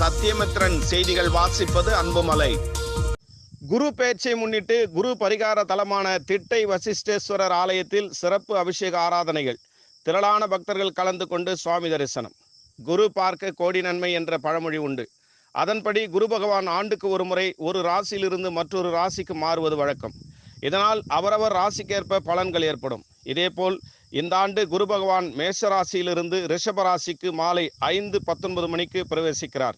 சத்தியமித்ரன் செய்திகள் வாசிப்பது அன்புமலை. குரு பேச்சை முன்னிட்டு குரு பரிகார தலமான திட்டை வசிஷ்டேஸ்வரர் ஆலயத்தில் சிறப்பு அபிஷேக ஆராதனைகள். திரளான பக்தர்கள் கலந்து கொண்டு சுவாமி தரிசனம். குரு பார்க்க கோடி நன்மை என்ற பழமொழி உண்டு. அதன்படி குரு பகவான் ஆண்டுக்கு ஒரு முறை ஒரு ராசியிலிருந்து மற்றொரு ராசிக்கு மாறுவது வழக்கம். இதனால் அவரவர் ராசிக்கேற்ப பலன்கள் ஏற்படும். இதேபோல் இந்த ஆண்டு குரு பகவான் மேஷராசியிலிருந்து ரிஷபராசிக்கு மாலை ஐந்து பத்தொன்பது மணிக்கு பிரவேசிக்கிறார்.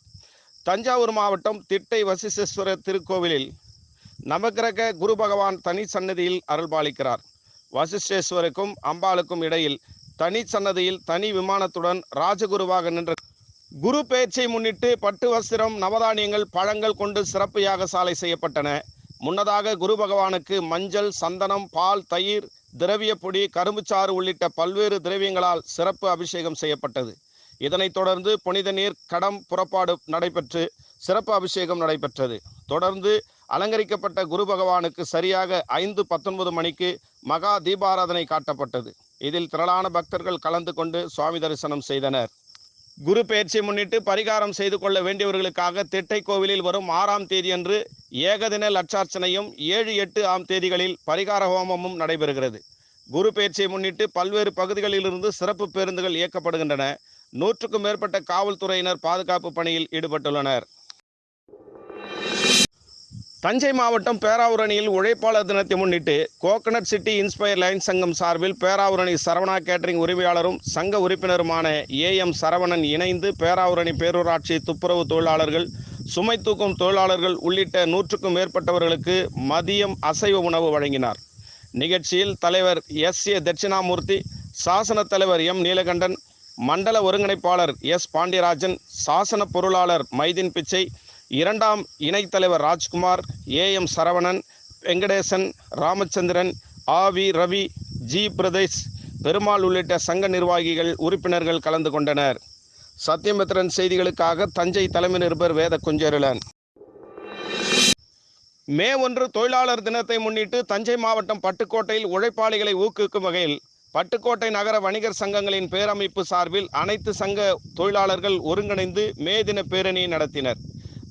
தஞ்சாவூர் மாவட்டம் திட்டை வசிஷ்டேஸ்வரர் திருக்கோவிலில் நவக்கிரக குரு பகவான் தனி சன்னதியில் அருள்பாலிக்கிறார் வசிஷ்டேஸ்வருக்கும் அம்பாளுக்கும் இடையில் தனி சன்னதியில் தனி விமானத்துடன் ராஜகுருவாக நின்ற குரு பேச்சை முன்னிட்டு பட்டு வஸ்திரம் நவதானியங்கள் பழங்கள் கொண்டு சிறப்பு யாகசாலை செய்யப்பட்டன. முன்னதாக குரு பகவானுக்கு மஞ்சள் சந்தனம் பால் தயிர் திரவிய பொடி கரும்புச்சாறு உள்ளிட்ட பல்வேறு திரவியங்களால் சிறப்பு அபிஷேகம் செய்யப்பட்டது. இதனைத் தொடர்ந்து புனித நீர் கடம் புறப்பாடு நடைபெற்று சிறப்பு அபிஷேகம் நடைபெற்றது. தொடர்ந்து அலங்கரிக்கப்பட்ட குரு பகவானுக்கு சரியாக ஐந்து பத்தொன்பது மணிக்கு மகா தீபாராதனை காட்டப்பட்டது. இதில் திரளான பக்தர்கள் கலந்து கொண்டு சுவாமி தரிசனம் செய்தனர். குரு பயிற்சி முன்னிட்டு பரிகாரம் செய்து கொள்ள வேண்டியவர்களுக்காக திட்டை கோவிலில் வரும் ஆறாம் தேதியன்று ஏகதின லட்சார்ச்சனையும் ஏழு எட்டு ஆம் தேதிகளில் பரிகார ஹோமமும் நடைபெறுகிறது. குரு பயிற்சியை முன்னிட்டு பல்வேறு பகுதிகளிலிருந்து சிறப்பு பேருந்துகள் இயக்கப்படுகின்றன. நூற்றுக்கும் மேற்பட்ட காவல்துறையினர் பாதுகாப்பு பணியில் ஈடுபட்டுள்ளனர். தஞ்சை மாவட்டம் பேராவூரணியில் உழைப்பாளர் தினத்தை முன்னிட்டு கோகனட் சிட்டி இன்ஸ்பயர் லைன் சங்கம் சார்பில் பேராவூரணி சரவணா கேட்டரிங் உரிமையாளரும் சங்க உறுப்பினருமான ஏ எம் சரவணன் இணைந்து பேராவூரணி பேரூராட்சி துப்புரவு தொழிலாளர்கள் சுமை தூக்கும் தொழிலாளர்கள் உள்ளிட்ட நூற்றுக்கும் மேற்பட்டவர்களுக்கு மதியம் அசைவ உணவு வழங்கினார். நிகழ்ச்சியில் தலைவர் எஸ் ஏ தட்சிணாமூர்த்தி சாசன தலைவர் எம் நீலகண்டன் மண்டல ஒருங்கிணைப்பாளர் எஸ் பாண்டியராஜன் சாசன பொருளாளர் மைதின் பிச்சை இரண்டாம் இணைத் தலைவர் ராஜ்குமார் ஏ எம் சரவணன் வெங்கடேசன் ராமச்சந்திரன் ஆ வி ரவி ஜி பிரதேஷ் பெருமாள் உள்ளிட்ட சங்க நிர்வாகிகள் உறுப்பினர்கள் கலந்து கொண்டனர். சத்தியமித்திரன் செய்திகளுக்காக தஞ்சை தலைமை நிருபர் வேத குஞ்சேருளன் மே ஒன்று தொழிலாளர் தினத்தை முன்னிட்டு தஞ்சை மாவட்டம் பட்டுக்கோட்டையில் உழைப்பாளிகளை ஊக்குவிக்கும் வகையில் பட்டுக்கோட்டை நகர வணிகர் சங்கங்களின் பேரமைப்பு சார்பில் அனைத்து சங்க தொழிலாளர்கள் ஒருங்கிணைந்து மே தின பேரணியை நடத்தினர்.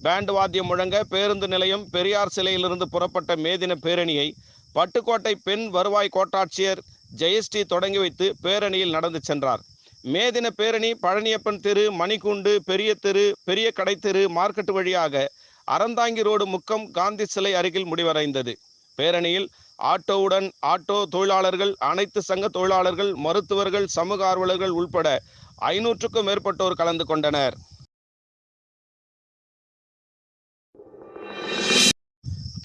பேண்ட் வாத்தியம் முழங்க பேருந்து நிலையம் பெரியார் சிலையிலிருந்து புறப்பட்ட மேதின பேரணியை பட்டுக்கோட்டை பெண் வருவாய் கோட்டாட்சியர் ஜெயஸ்ரீ தொடங்கி வைத்து பேரணியில் நடந்து சென்றார். மேதின பேரணி பழனியப்பன் தெரு மணிக்கூண்டு பெரிய தெரு பெரிய கடை தெரு மார்க்கெட் வழியாக அறந்தாங்கி ரோடு முக்கம் காந்தி சிலை அருகில் முடிவடைந்தது. பேரணியில் ஆட்டோவுடன் ஆட்டோ தொழிலாளர்கள் அனைத்து சங்க தொழிலாளர்கள் மருத்துவர்கள் சமூக ஆர்வலர்கள் உள்பட ஐநூற்றுக்கும் மேற்பட்டோர் கலந்து கொண்டனர்.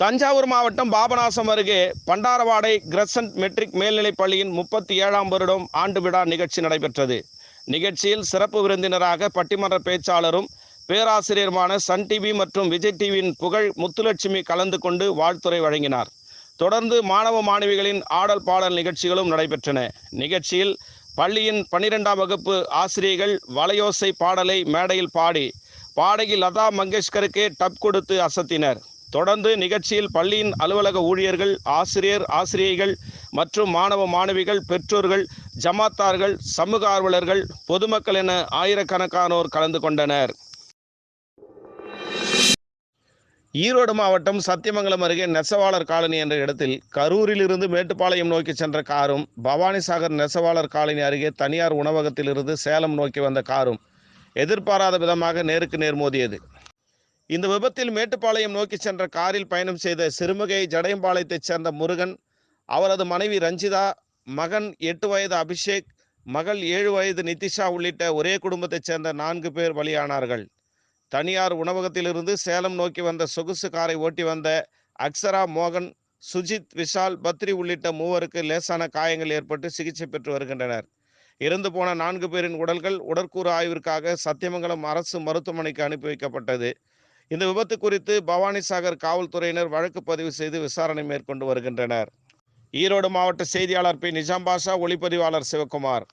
தஞ்சாவூர் மாவட்டம் பாபநாசம் அருகே பண்டாரவாடை கிரசன்ட் மெட்ரிக் மேல்நிலைப் பள்ளியின் முப்பத்தி ஏழாம் வருடம் ஆண்டு விழா நிகழ்ச்சி நடைபெற்றது. நிகழ்ச்சியில் சிறப்பு விருந்தினராக பட்டிமன்ற பேச்சாளரும் பேராசிரியருமான சன் டிவி மற்றும் விஜய் டிவியின் புகழ் முத்துலட்சுமி கலந்து கொண்டு வாழ்த்துறை வழங்கினார். தொடர்ந்து மாணவ மாணவிகளின் ஆடல் பாடல் நிகழ்ச்சிகளும் நடைபெற்றன. நிகழ்ச்சியில் பள்ளியின் பன்னிரெண்டாம் வகுப்பு ஆசிரியர்கள் வலையோசை பாடலை மேடையில் பாடி பாடகி லதா மங்கேஷ்கருக்கே டப் கொடுத்து அசத்தினர். தொடர்ந்து நிகழ்ச்சியில் பள்ளியின் அலுவலக ஊழியர்கள் ஆசிரியர் ஆசிரியைகள் மற்றும் மாணவ மாணவிகள் பெற்றோர்கள் ஜமாத்தார்கள் சமூக ஆர்வலர்கள் பொதுமக்கள் என ஆயிரக்கணக்கானோர் கலந்து கொண்டனர். ஈரோடு மாவட்டம் சத்தியமங்கலம் அருகே நெசவாளர் காலனி என்ற இடத்தில் கரூரிலிருந்து மேட்டுப்பாளையம் நோக்கி சென்ற காரும் பவானிசாகர் நெசவாளர் காலனி அருகே தனியார் உணவகத்திலிருந்து சேலம் நோக்கி வந்த காரும் எதிர்பாராத விதமாக நேருக்கு நேர் மோதியது. இந்த விபத்தில் மேட்டுப்பாளையம் நோக்கி சென்ற காரில் பயணம் செய்த சிறுமுகை ஜடையம்பாளையத்தைச் சேர்ந்த முருகன் அவரது மனைவி ரஞ்சிதா மகன் எட்டு வயது அபிஷேக் மகள் ஏழு வயது நிதிஷா உள்ளிட்ட ஒரே குடும்பத்தைச் சேர்ந்த நான்கு பேர் பலியானார்கள். தனியார் உணவகத்திலிருந்து சேலம் நோக்கி வந்த சொகுசு காரை ஓட்டி வந்த அக்ஸரா மோகன் சுஜித் விஷால் பத்ரி உள்ளிட்ட மூவருக்கு லேசான காயங்கள் ஏற்பட்டு சிகிச்சை பெற்று வருகின்றனர். இறந்து போன நான்கு பேரின் உடல்கள் உடற்கூறு ஆய்விற்காக சத்தியமங்கலம் அரசு மருத்துவமனைக்கு அனுப்பி வைக்கப்பட்டது. இந்த விபத்து குறித்து பவானிசாகர் காவல்துறையினர் வழக்கு பதிவு செய்து விசாரணை மேற்கொண்டு வருகின்றனர். ஈரோடு மாவட்ட செய்தியாளர் பி. நிஜாம் பாஷா ஒளிப்பதிவாளர் சிவகுமார்.